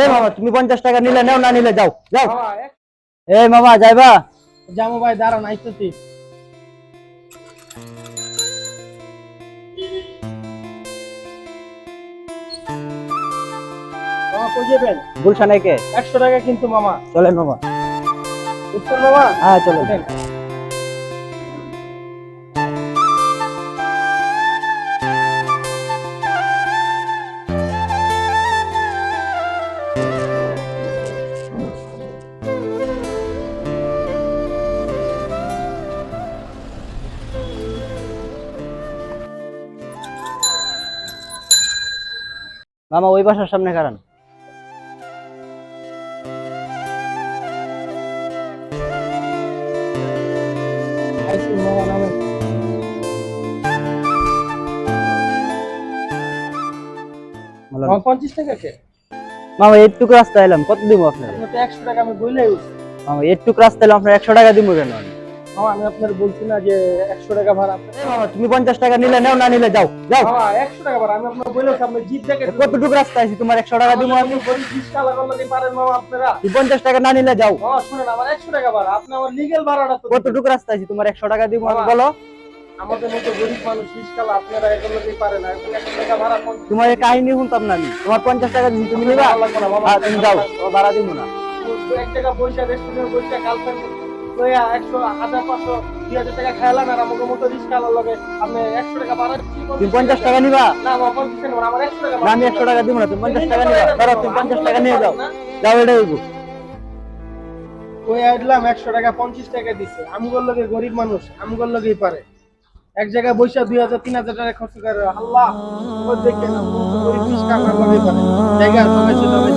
এই মামা তুমি পঞ্চাশ টাকা নিলে নাও না নিলে যাও যাও। এই মামা যাইবা? জামু ভাই দাঁড়ান যাবেন? গুলশানে কে একশো টাকা কিন্তু মামা। চলেন মামা। বুঝছেন মামা? হ্যাঁ চলো মামা ওই বাসার সামনে পঞ্চাশ টাকা কে? মামা এইটুকু রাস্তা এলাম কত দিব আপনার? আপনার একশো টাকা আমি বইলাই মামা এইটুকু রাস্তা এলাম আপনার একশো টাকা দিব কেন? আমি আপনার বলছি না যে একশো টাকা ভাড়া তুমি পঞ্চাশ টাকা নিলে নাও না নিলে যাও যাও। একশো টাকা ভাড়া আমি আপনার বইলে আপনি জিপ দেখে কতটুকু রাস্তা আছে? তোমার একশো টাকা দিব আমি। পারেন মামা আপনারা। পঞ্চাশ টাকা না নিলে যাও। শুনেন আমার একশো টাকা ভাড়া আপনি আমার লিগেল ভাড়াটা কতটুকু রাস্তা আছে? তোমার একশো টাকা দিব আমি বলো। আমাদের মতো গরিব মানুষ রিস্কাল আপনারা এগুলোতেই পারে না। একশো টাকা ভাড়া তোমার কাহিনী শুনতাম না আমি। তোমার পঞ্চাশ টাকা দিচ্ছি তুমি নিবা। হ্যাঁ, তুমি যাও। ভাড়া দিব না। এক টাকা পয়সা রেস্টুরেন্টে পয়সা গার্লফ্রেন্ড লইয়া একশো হাজার পাঁচশো দুই হাজার টাকা খাইলাম আর আমাকে মতো রিস্কালার লগে আপনি একশো টাকা ভাড়া তুমি পঞ্চাশ টাকা। নিবা? না পঞ্চাশ টাকা আমার একশো টাকা আমি একশো টাকা দিব না তুমি পঞ্চাশ টাকা নিবা। ধরো তুমি পঞ্চাশ টাকা নিয়ে যাও। যাও এটা হইব। ওই আইলাম একশো টাকা পঞ্চাশ টাকা দিছে। লগে গরিব মানুষ আমগুলোর লগেই পারে। এক জায়গায় বৈশা দুই হাজার তিন হাজার টাকা খরচ করে আল্লাহ ওর দেখে না ও তো গরিব লগেই পারে। জায়গা সবাই সবাই